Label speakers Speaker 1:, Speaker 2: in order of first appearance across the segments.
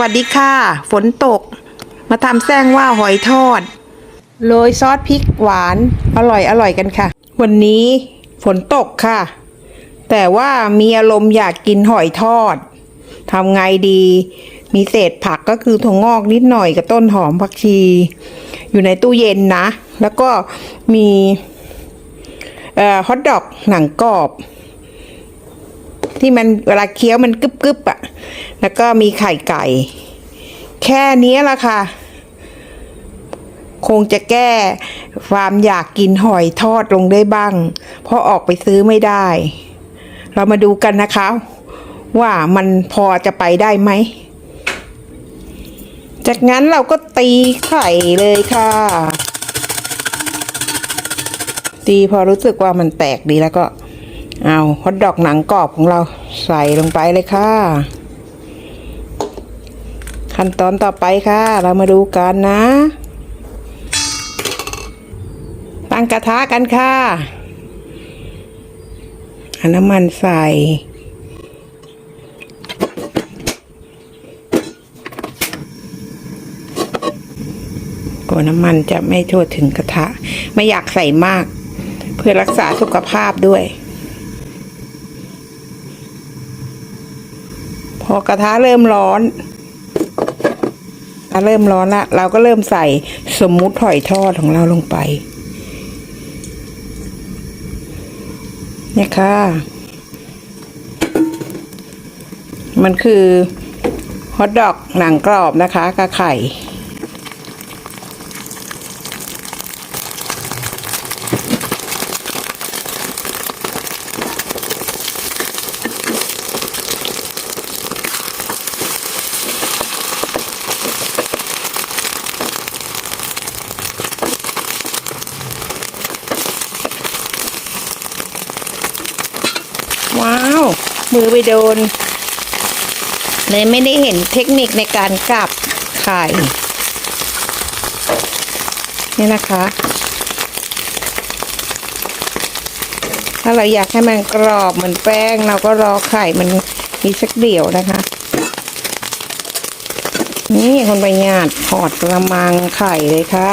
Speaker 1: วัสดีค่ะ ฝนตก มาทำแซงว่าหอยทอด โรยซอสพริกหวาน อร่อยอร่อยกันค่ะ วันนี้ฝนตกค่ะ แต่ว่ามีอารมณ์อยากกินหอยทอดทำไงดี มีเศษผักก็คือถั่วงอกนิดหน่อยกับต้นหอมผักชี อยู่ในตู้เย็นนะ แล้วก็มีฮอทดอกหนังกรอบ ที่มันเวลาเคี้ยวมันกรึบกึบๆอะแล้วก็มีไข่ไก่ แค่นี้ละค่ะ คงจะแก้ความอยากกินหอยทอดลงได้บ้าง เพราะออกไปซื้อไม่ได้ เรามาดูกันนะคะ ว่ามันพอจะไปได้ไหม จากนั้นเราก็ตีไข่เลยค่ะตีพอรู้สึกว่ามันแตกดีแล้วก็ เอาฮอทดอกหนังกรอบของเราใส่ลงไปเลยค่ะ ขั้นตอนต่อไปค่ะ เรามาดูกันนะ ตั้งกระทะกันค่ะอน้ำมันใส่กลัวน้ำมันจะไม่ทั่วถึงกระทะ ไม่อยากใส่มาก เพื่อรักษาสุขภาพด้วย พอกระทะเริ่มร้อนเริ่มร้อนละเราก็เริ่มใส่สมมุติหอยทอดของเราลงไป เนี่ยค่ะ มันคือฮอทดอกหนังกรอบนะคะกับไข่ ว้าว มือไปโดน เลยไม่ได้เห็นเทคนิคในการกลับไข่นี่นะคะ ถ้าเราอยากให้มันกรอบเหมือนแป้ง เราก็รอไข่มันมีสักเดี่ยวนะคะ นี่คนไปญาติถอดกระมังไข่เลยค่ะ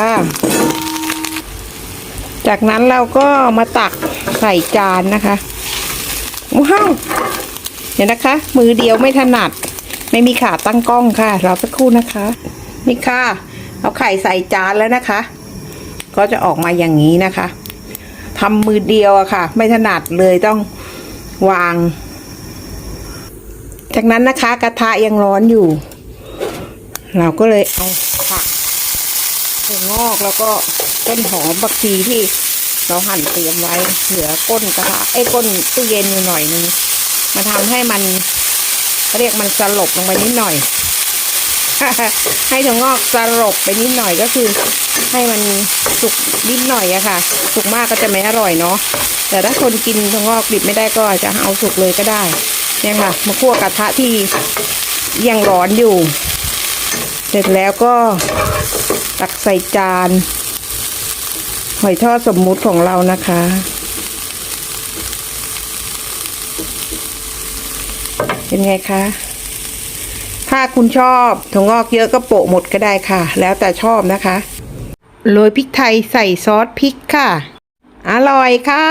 Speaker 1: จากนั้นเราก็มาตักใส่จานนะคะว้าว เดี๋ยวนะคะ มือเดียวไม่ถนัด ไม่มีขาตั้งกล้องค่ะรอสักครู่นะคะ นี่ค่ะ เอาไข่ใส่จานแล้วนะคะ ก็จะออกมาอย่างนี้นะคะทำมือเดียวอะค่ะ ไม่ถนัดเลยต้องวาง จากนั้นนะคะกระทะยังร้อนอยู่ เราก็เลยเอาผักถั่วงอกแล้วก็ต้นหอมบักชีที่เราหั่นเตรียมไว้เหลือก้นกระทะไอ้ก้นตู้เย็นอยู่หน่อยนึง มาทำให้มันเขาเรียกมันสลบลงไปนิดหน่อย ให้ถั่วงอกสลบไปนิดหน่อยก็คือ ให้มันสุกนิดหน่อยอะค่ะ สุกมากก็จะไม่อร่อยเนาะแต่ถ้าคนกินถั่วงอกดิบไม่ได้ก็จะเอาสุกเลยก็ได้ เนี่ยค่ะ มาคั่วกระทะที่ยังร้อนอยู่ เสร็จแล้วก็ตักใส่จานหอยทอดสมมุติของเรานะคะ เป็นไงคะ ถ้าคุณชอบถั่วงอกเยอะก็โปะหมดก็ได้ค่ะ แล้วแต่ชอบนะคะ โรยพริกไทยใส่ซอสพริกค่ะ อร่อยค่ะ